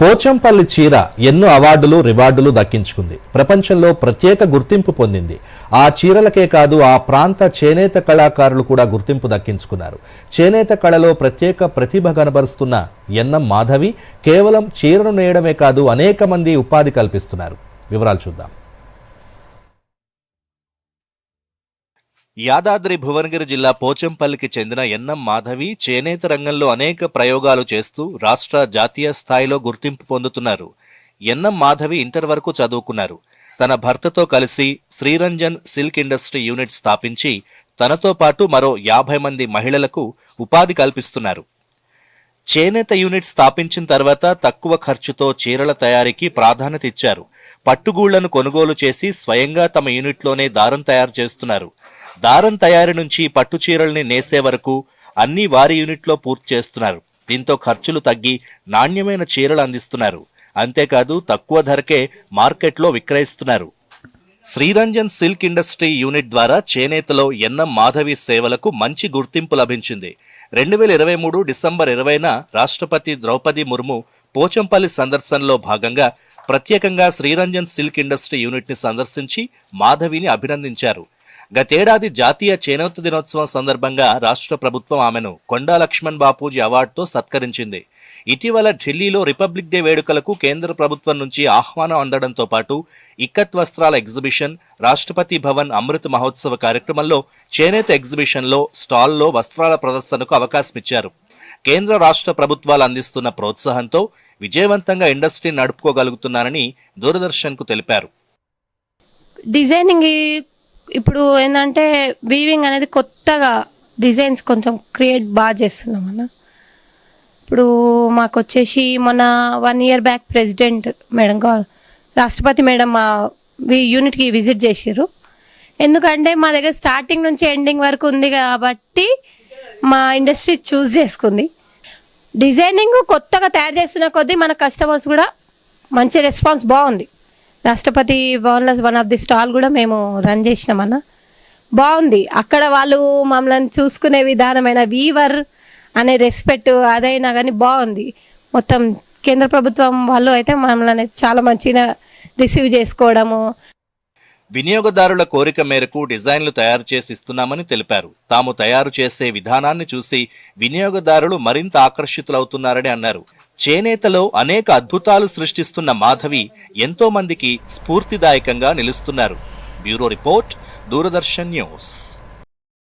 పోచంపల్లి చీర ఎన్నో అవార్డులు రివార్డులు దక్కించుకుంది. ప్రపంచంలో ప్రత్యేక గుర్తింపు పొందింది. ఆ చీరలకే కాదు ఆ ప్రాంత చేనేత కళాకారులు కూడా గుర్తింపు దక్కించుకున్నారు. చేనేత కళలో ప్రత్యేక ప్రతిభ కనబరుస్తున్న ఎన్నం మాధవి కేవలం చీరను నేయడమే కాదు అనేక మంది ఉపాధి కల్పిస్తున్నారు. వివరాలు చూద్దాం. యాదాద్రి భువనగిరి జిల్లా పోచంపల్లికి చెందిన ఎన్నం మాధవి చేనేత రంగంలో అనేక ప్రయోగాలు చేస్తూ రాష్ట్ర జాతీయ స్థాయిలో గుర్తింపు పొందుతున్నారు. ఎన్నం మాధవి ఇంటర్ వరకు చదువుకున్నారు. తన భర్తతో కలిసి శ్రీరంజన్ సిల్క్ ఇండస్ట్రీ యూనిట్ స్థాపించి తనతో పాటు మరో యాభై మంది మహిళలకు ఉపాధి కల్పిస్తున్నారు. చేనేత యూనిట్ స్థాపించిన తర్వాత తక్కువ ఖర్చుతో చీరల తయారీకి ప్రాధాన్యత ఇచ్చారు. పట్టుగూళ్ళను కొనుగోలు చేసి స్వయంగా తమ యూనిట్లోనే దారం తయారు చేస్తున్నారు. దారం తయారీ నుంచి పట్టు చీరల్ని నేసే వరకు అన్ని వారి యూనిట్లో పూర్తి చేస్తున్నారు. దీంతో ఖర్చులు తగ్గి నాణ్యమైన చీరలు అందిస్తున్నారు. అంతేకాదు తక్కువ ధరకే మార్కెట్లో విక్రయిస్తున్నారు. శ్రీరంజన్ సిల్క్ ఇండస్ట్రీ యూనిట్ ద్వారా చేనేతలో ఎన్నం మాధవి సేవలకు మంచి గుర్తింపు లభించింది. రెండు వేల ఇరవై మూడు డిసెంబర్ ఇరవైన రాష్ట్రపతి ద్రౌపది ముర్ము పోచంపల్లి సందర్శనలో భాగంగా ప్రత్యేకంగా శ్రీరంజన్ సిల్క్ ఇండస్ట్రీ యూనిట్ని సందర్శించి మాధవిని అభినందించారు. గతేడాది జాతీయ చేనేత దినోత్సవం సందర్భంగా రాష్ట్ర ప్రభుత్వం ఆమెను కొండా లక్ష్మణ్ బాపూజీ అవార్డుతో సత్కరించింది. ఇటీవల ఢిల్లీలో రిపబ్లిక్ డే వేడుకలకు కేంద్ర ప్రభుత్వం నుంచి ఆహ్వానం అందడంతో పాటు ఇక్కత్ వస్త్రాల ఎగ్జిబిషన్ రాష్ట్రపతి భవన్ అమృత్ మహోత్సవ కార్యక్రమంలో చేనేత ఎగ్జిబిషన్లో స్టాల్లో వస్త్రాల ప్రదర్శనకు అవకాశమిచ్చారు. కేంద్ర రాష్ట్ర ప్రభుత్వాలు అందిస్తున్న ప్రోత్సాహంతో విజయవంతంగా ఇండస్ట్రీ నడుపుకోగలుగుతున్నారని దూరదర్శన్కు తెలిపారు. డిజైనింగ్ ఇప్పుడు ఏంటంటే వీవింగ్ అనేది కొత్తగా డిజైన్స్ కొంచెం క్రియేట్ బాగా చేస్తున్నాం అన్న. ఇప్పుడు మాకు వచ్చేసి మొన్న one year back president madam రాష్ట్రపతి మేడం మా వి- యూనిట్కి విజిట్ చేసారు ఎందుకంటే మా దగ్గర స్టార్టింగ్ నుంచి ఎండింగ్ వరకు ఉంది కాబట్టి మా ఇండస్ట్రీ చూస్ చేసుకుంది. డిజైనింగ్ కొత్తగా తయారు చేస్తున్న కొద్దీ మన కస్టమర్స్ కూడా మంచి రెస్పాన్స్ బాగుంది. రాష్ట్రపతి భవన్లో వన్ ఆఫ్ ది స్టాల్ కూడా మేము రన్ చేసినామన్న బాగుంది. అక్కడ వాళ్ళు మమ్మల్ని చూసుకునే విధానమైన వీవర్ అనే రెస్పెక్ట్ అదైనా కానీ బాగుంది. మొత్తం కేంద్ర ప్రభుత్వం వాళ్ళు అయితే మమ్మల్ని చాలా మంచిగా రిసీవ్ చేసుకోవడము వినియోగదారుల కోరిక మేరకు డిజైన్లు తయారు చేసి ఇస్తున్నామని తెలిపారు. తాము తయారు చేసే విధానాన్ని చూసి వినియోగదారులు మరింత ఆకర్షితులవుతున్నారని అన్నారు. చేనేతలో అనేక అద్భుతాలు సృష్టిస్తున్న మాధవి ఎంతో మందికి స్ఫూర్తిదాయకంగా నిలుస్తున్నారు. Bureau report Doordarshan news.